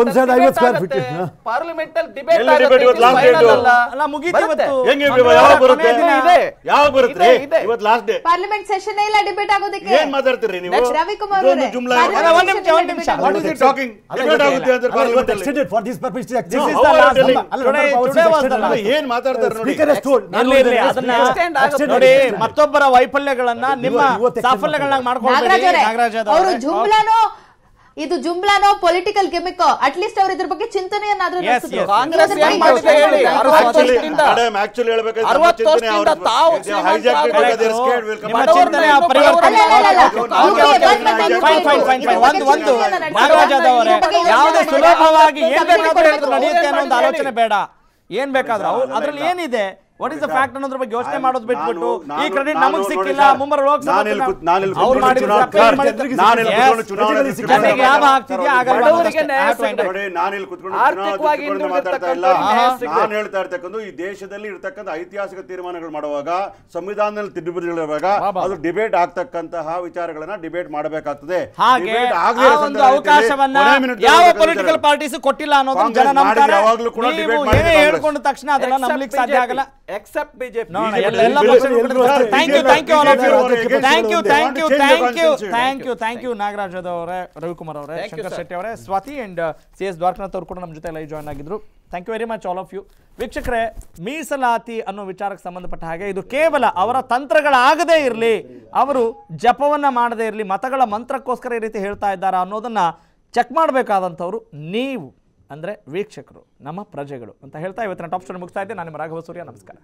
ಒಂದ್ ಸಾವಿರದ ಐವತ್ತು ಸ್ಕ್ವೇರ್ ಪಾರ್ಲಿಮೆಂಟ್ ಸೆಷನ್ ಇಲ್ಲ ಡಿಬೇಟ್ ಆಗೋದಕ್ಕೆ? ಏನ್ ಮಾತಾಡ್ತೀರಿ ನೀವು? ರವಿಕುಮಾರ್. ಏನ್ ಮಾತಾಡ್ತಾರೆ. ನೋಡಿ ಮತ್ತೊಬ್ಬರ ವೈಫಲ್ಯಗಳನ್ನ ನಿಮ್ಮ ಸಾಫಲ್ಯಗಳನ್ನ ನಾಗರಾಜ್ ನಾಗರಾಜ್ ಅವರು. ಜುಮ್ಲಾನೋ ಇದು ಜುಮ್ಲಾನೋ ಪೊಲಿಟಿಕಲ್ ಗಿಮಿಕ್ ಅಟ್ಲೀಸ್ಟ್ ಅವ್ರ ಇದ್ರ ಬಗ್ಗೆ ಚಿಂತನೆಯನ್ನಾದ್ರೂ. ಅವರೇ ಯಾವುದೇ ಸುಲಭವಾಗಿ ಏನ್ ಬೇಕಾದ್ರೂ ಹೇಳಿದ್ರು ನಡೆಯುತ್ತೆ ಅನ್ನೋ ಒಂದು ಆಲೋಚನೆ ಬೇಡ. ಏನ್ ಬೇಕಾದ್ರೂ. ಅದ್ರಲ್ಲಿ ಏನಿದೆ? ವಾಟ್ ಇಸ್ ದ ಫ್ಯಾಕ್ಟ್ ಅನ್ನೋದ್ರ ಬಗ್ಗೆ ಯೋಚನೆ ಮಾಡೋದು ಬಿಟ್ಬಿಟ್ಟು ಈ ಕ್ರೆಡಿಟ್ ನಮಗ್ ಸಿಕ್ಕಿಲ್ಲ ಮುಂಬರ ಮುಂಬರುವ ಲೋಕಸಭಾ ಆಗ್ತಿದ್ಯಾ? ನಾನು. ಹೇಳ್ತಾ ಇರ್ತಕ್ಕಂಥ ಈ ದೇಶದಲ್ಲಿ ಇರ್ತಕ್ಕಂಥ ಐತಿಹಾಸಿಕ ತೀರ್ಮಾನಗಳು ಮಾಡುವಾಗ ಸಂವಿಧಾನದಲ್ಲಿ ತಿದ್ದುಪಡಿಗಳಿರುವಾಗ ಅದು ಡಿಬೇಟ್ ಆಗ್ತಕ್ಕಂತಹ ವಿಚಾರಗಳನ್ನ ಡಿಬೇಟ್ ಮಾಡಬೇಕಾಗ್ತದೆ. ಅವಕಾಶವನ್ನ ಯಾವ ಪೊಲಿಟಿಕಲ್ ಪಾರ್ಟೀಸ್ ಕೊಟ್ಟಿಲ್ಲ ಅನ್ನೋದು ಜನ ನಂಬ್ತಾರೆ. ಹೇಳ್ಕೊಂಡ ತಕ್ಷಣ ಅದನ್ನ ನಂಬಲಿಕ್ಕೆ ಸಾಧ್ಯ ಆಗಲ್ಲ. Except BJP thank you thank you all of you thank you thank you thank you thank you thank you Nagaraj Yadav ಅವರೇ ರವಿಕುಮಾರ್ ಅವರೇ ಶಂಕರ್ ಶೆಟ್ಟಿ ಅವರೇ Swathi and C S Dwarakanath ಅವರು ಕೂಡ ನಮ್ಮ ಜೊತೆ ಲೈವ್ ಜಾಯ್ನ್ ಆಗಿದ್ರು thank you very much all of you ವೀಕ್ಷಕರೇ ಮೀಸಲಾತಿ ಅನ್ನೋ ವಿಚಾರಕ್ಕೆ ಸಂಬಂಧಪಟ್ಟ ಹಾಗೆ ಇದು ಕೇವಲ ಅವರ ತಂತ್ರಗಳಾಗದೇ ಇರಲಿ ಅವರು ಜಪವನ್ನ ಮಾಡದೇ ಇರಲಿ ಮತಗಳ ಮಂತ್ರಕ್ಕೋಸ್ಕರ ಈ ರೀತಿ ಹೇಳ್ತಾ ಇದ್ದಾರೆ ಅನ್ನೋದನ್ನ ಚೆಕ್ ಮಾಡಬೇಕಾದಂಥವ್ರು ನೀವು ಅಂದರೆ ವೀಕ್ಷಕರು, ನಮ್ಮ ಪ್ರಜೆಗಳು ಅಂತ ಹೇಳ್ತಾ ಇವತ್ತಿನ ಟಾಪ್ ಸ್ಟೋರಿ ಮುಗಿಸ್ತಾ ಇದ್ದೆ. ನಾನು ನಿಮ್ಮ ರಾಘವ ಸೂರ್ಯ. ನಮಸ್ಕಾರ.